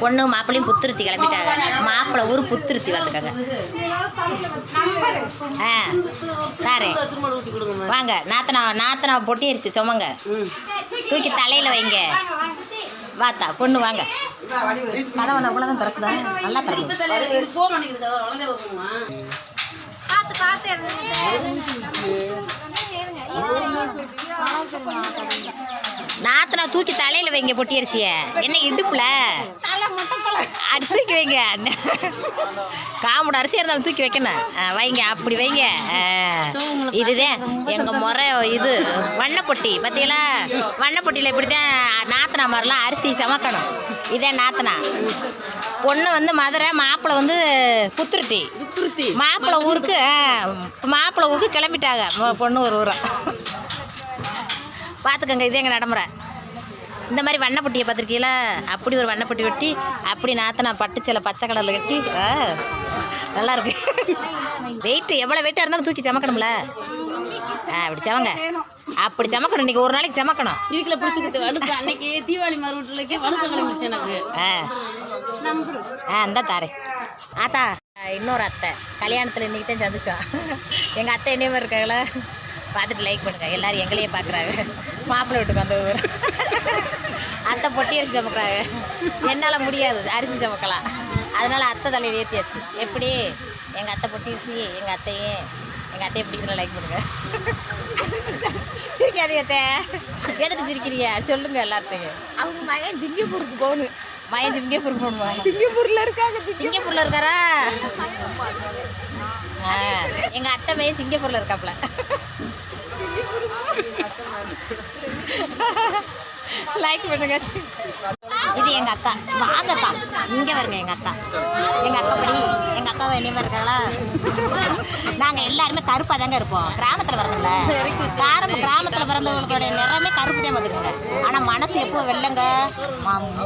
பொண்ணு மாப்பிளையும் புத்துருத்தி கிளம்பிட்டாங்க. மாப்பிள்ளை ஊர் புத்துருத்தி வந்துட்டாங்க. ஆ தாரே வாங்க நாத்தனா நாத்தனா பொட்டி அரிசி சுமங்க. தூக்கி தலையில் வைங்க. வாத்தா பொண்ணு வாங்க. கதவை அவ்வளோ தான் திறக்குதா? நல்லா திறக்குது நாத்தனா தூக்கி தலையில் வைங்க பொட்டி அரிசியை என்ன இடுப்புல? அடி தூக்கி வைங்க. காமூட அரிசி இருந்தாலும் தூக்கி வைக்கணும். வைங்க அப்படி வைங்க. இதுதான் எங்கள் முறை இது வண்ணப்பொட்டி. பார்த்தீங்களா வண்ணப்பொட்டியில் இப்படி தான் நாத்தனா மாதிரிலாம் அரிசி சமைக்கணும். இதே நாத்தனா. பொண்ணு வந்து மதுரை மாப்பிள்ளை வந்து புத்துருத்தி மாப்பிள்ளை ஊருக்கு மாப்பிள்ளை ஊருக்கு கிளம்பிட்டாங்க. பொண்ணு ஒரு ஊரம் பார்த்துக்கோங்க இதே எங்கள் நடைமுறை. இந்த மாதிரி வண்ணப்பட்டியை பார்த்துருக்கீங்களா? அப்படி ஒரு வண்ணப்பட்டி வெட்டி அப்படி நாத்தனா பட்டு சேலை பச்சை கலரில் கட்டி ஆ, நல்லா இருக்கு. வெயிட் எவ்வளோ வெயிட்டாக இருந்தாலும் தூக்கி சமக்கணும்ல? ஆ அப்படி சமங்க. அப்படி சமக்கணும் இன்னைக்கு ஒரு நாளைக்கு சமக்கணும். வீட்டில் பிடிச்சிக்கிட்டு வழுக்கு அன்னைக்கு தீபாவளி மறுவீட்டுலக்கே வழுக்க கிளம்பிச்சு எனக்கு. ஆ. ஆ இந்த தாரே. ஆத்தா இன்னொரு அத்தை. கல்யாணத்தில் இன்னைக்கு தான் சந்திச்சோம். எங்கள் அத்தை என்ன மாதிரி இருக்காங்களா? பார்த்துட்டு லைக் பண்ணுங்க. எல்லாரும் எங்களையே பார்க்குறாங்க மாப்பிள்ளை வீட்டுக்கு ஊர் அத்தை பொட்டி அரிசி சமைக்கிறாங்க. என்னால் முடியாது அரிசி சமைக்கலாம். அதனால அத்தை தலையில் ஏற்றியாச்சு எப்படி? எங்கள் அத்தை பொட்டி அரிசி எங்கள் அத்தையே எங்கள் அத்தையை பிடிக்கிறத லைக் பண்ணுங்க சிரிக்காதீங்க அத்தை. எதுக்கு சிரிக்கிறீங்க? சொல்லுங்க எல்லாத்தையும் அவங்க மகன் சிங்கப்பூருக்கு போகணும். மகன் சிங்கப்பூருக்கு போகணுமா? சிங்கப்பூரில் இருக்காங்க சிங்கப்பூரில் இருக்காரா? எங்கள் அத்தை பையன் சிங்கப்பூரில் இருக்காப்புல லைக் பண்ணுங்க. இது எங்கள் அக்கா. வாங்க அக்கா. இங்கே வருங்க எங்கள் அக்கா. எங்கள் அக்கா படி. எங்கள் அக்கா என்னையமா இருக்காங்களா நாங்கள் எல்லாருமே கருப்பாக தாங்க இருப்போம். கிராமத்தில் பிறந்தோம்ல காரம் கிராமத்தில் பிறந்தவங்களுடைய நிறமே கருப்பு தான் பார்த்துக்கோங்க ஆனால் மனசு எப்போ வெள்ளைங்க?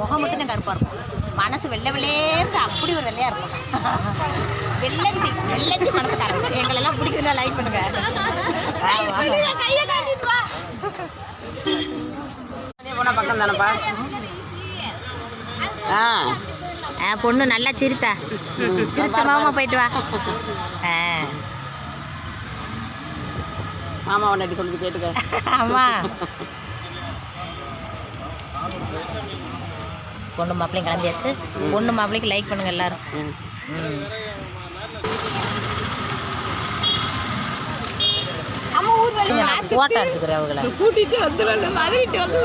முகம் மட்டும் தான் கருப்பாக இருக்கும். மனசு வெள்ளை வெள்ளையேருந்து அப்படி ஒரு வெள்ளையாக இருக்கும். வெள்ளஞ்சி வெள்ளஞ்சி மனசுக்காரங்க எங்களெல்லாம் பிடிக்குதுன்னா லைக் பண்ணுங்க. போனால் பக்கம் தானேப்பா? ஆ. ஆ பொண்ணு நல்லா சிரித்தா. சிரிச்ச மாமா போயிட்டு வா. ஆ. மாமா உன்னை சொல்லி கேட்டுக்க. ஆமா. பொண்ணு மாப்பிள்ளையும் கிளம்பியாச்சு. பொண்ணு மாப்பிள்ளைக்கு லைக் பண்ணுங்க எல்லாரும். ம். போட்டோ எடுத்துக்கிறேன் அவங்கள. கூட்டிட்டு வந்துடணும். மதுரைட்டு வந்து